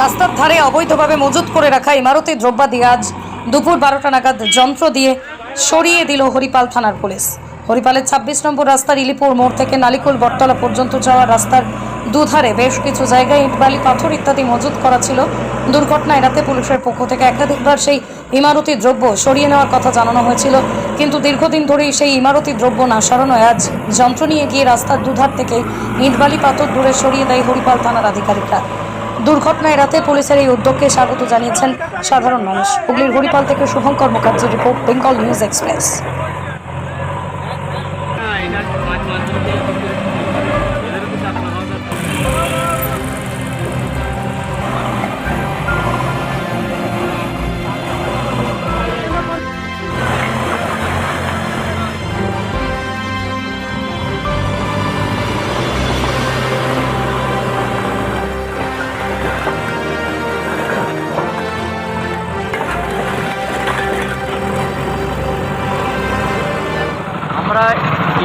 রাস্তার ধারে অবৈধভাবে মজুত করে রাখা ইমারতি দ্রব্যাদি আজ দুপুর বারোটা নাগাদ যন্ত্র দিয়ে সরিয়ে দিল হরিপাল থানার পুলিশ। হরিপালের ছাব্বিশ নম্বর রাস্তার ইলিপুর মোড় থেকে নালিকুল বটতলা পর্যন্ত যাওয়া রাস্তার দুধারে বেশ কিছু জায়গায় ইটবালি পাথর ইত্যাদি মজুত করা ছিল। দুর্ঘটনা এড়াতে পুলিশের পক্ষ থেকে একাধিকবার সেই ইমারতি দ্রব্য সরিয়ে নেওয়ার কথা জানানো হয়েছিল। কিন্তু দীর্ঘদিন ধরেই সেই ইমারতি দ্রব্য না সরানোয় আজ যন্ত্র নিয়ে গিয়ে রাস্তার দুধার থেকে ইটবালি পাথর দূরে সরিয়ে দেয় হরিপাল থানার আধিকারিকরা। দুর্ঘটনা এড়াতে পুলিশের এই উদ্যোগকে স্বাগত জানিয়েছেন সাধারণ মানুষ। হুগলির হরিপাল থেকে শুভঙ্কর মুখার্জির রিপোর্ট, বেঙ্গল নিউজ এক্সপ্রেস।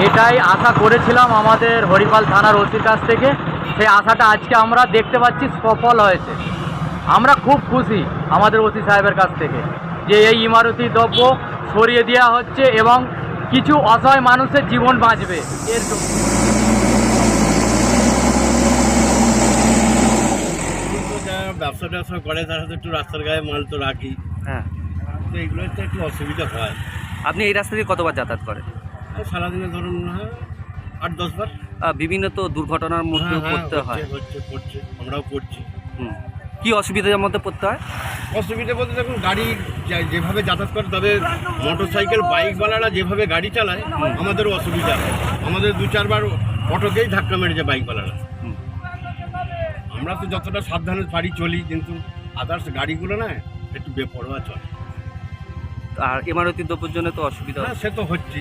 এটাই আশা করেছিলাম আমাদের হরিপাল থানার ওসির কাছ থেকে। সেই আশাটা আজকে আমরা দেখতে পাচ্ছি সফল হয়েছে। আমরা খুব খুশি আমাদের ওসি সাহেবের কাছ থেকে যে এই ইমারতি দ্রব্য সরিয়ে দেওয়া হচ্ছে এবং কিছু অসহায় মানুষের জীবন বাঁচবে। এর ব্যবসা ট্যাবসা করে তারা তো একটু রাস্তার গায়ে মাল তো রাখি। হ্যাঁ। তো এগুলোতে একটু অসুবিধা হয়। আপনি এই রাস্তা দিয়ে কতবার যাতায়াত করেন? সারাদিনে ধরুন আট দশবার বিভিন্ন তো দুর্ঘটনার মধ্যে হ্যাঁ, হ্যাঁ, পড়তে হয়। হচ্ছে পড়ছে আমরাও পড়ছি। হুম। কি অসুবিধার মধ্যে পড়তে হয়? অসুবিধা বলতে দেখুন গাড়ি যেভাবে যাতায়াত করে তবে মোটর সাইকেল বাইকওয়ালারা যেভাবে গাড়ি চালায় আমাদেরও অসুবিধা আমাদের দু চারবার অটোকেই ধাক্কা মেরেছে বাইকওয়ালারা। আমরা তো যতটা সাবধানে পারি চলি কিন্তু আদার্স গাড়িগুলো না একটু বেপরোয়া চলে। আর এমারতি দ্রব্যের জন্য তো অসুবিধা সে তো হচ্ছে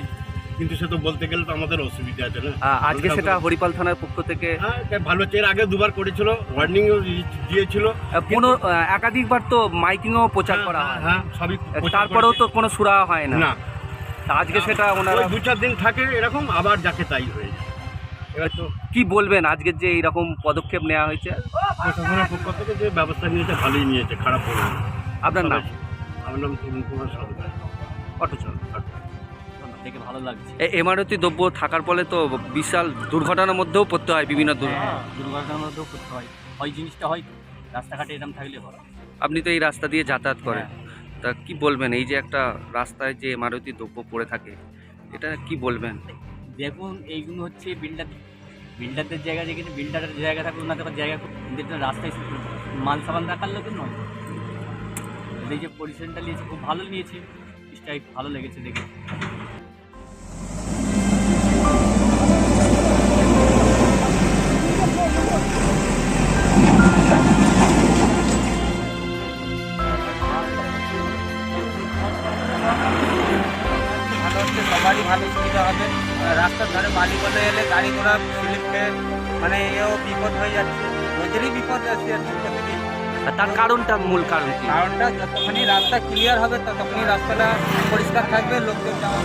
কিন্তু সে তো বলতে গেলে তো আমাদের অসুবিধা আছে না? আজকে সেটা হরিপাল থানার পক্ষ থেকে হ্যাঁ ভালো এর আগে দুবার করেছিল ওয়ার্নিং দিয়েছিল। কোনো একাধিকবার তো মাইকিংও প্রচার করা হ্যাঁ, হয়। হ্যাঁ সবই তারপরেও তো কোনো সুরা হয় না। না। তা আজকে সেটা ওনারা দু চার দিন থাকে এরকম আবার যাকে তাই হয়ে যায়। এবার তো কি বলবেন আজকের যে এইরকম পদক্ষেপ নেওয়া হয়েছে? প্রশাসনের পক্ষ থেকে যে ব্যবস্থা নিয়েছে ভালোই নিয়েছে খারাপ হলো আপনার নাম? আমার নাম তরুণ কুমার সরকার অটো চালক দেখে ভালো লাগছে। এই ইমারতি দ্রব্য থাকার ফলে তো বিশাল দুর্ঘটনার মধ্যেও পড়তে হয় বিভিন্ন দুর্ঘটনা হ্যাঁ দুর্ঘটনার মধ্যেও করতে হয়। ওই জিনিসটা হয় রাস্তাঘাটে এরকম থাকলে ভালো আপনি তো এই রাস্তা দিয়ে যাতায়াত করেন। তা কি বলবেন এই যে একটা রাস্তায় যে ইমারতি দ্রব্য পড়ে থাকে এটা কি বলবেন? দেখুন এইগুলো হচ্ছে বিল্ডার বিল্ডারদের জায়গা যেখানে বিল্ডারের জায়গা থাকবে ওনাদের জায়গা খুব- কিন্তু রাস্তায় মাল সামান রাখার লোকের নয়। এই যে পজিশনটা নিয়েছে খুব ভালো নিয়েছে। স্ট্রাইক ভালো লেগেছে দেখে। সবারই ভালো সুবিধা হবে রাস্তার ধারে বালি বলে এলে গাড়ি ঘোড়া স্লিপ খেয়ে মানে এও বিপদ হয়ে যাচ্ছে রোজেরই বিপদ আর তার কারণটা মূল কারণ কারণটা যতক্ষণই রাস্তা ক্লিয়ার হবে ততক্ষণই রাস্তাটা পরিষ্কার থাকবে, লোকজন যাওয়া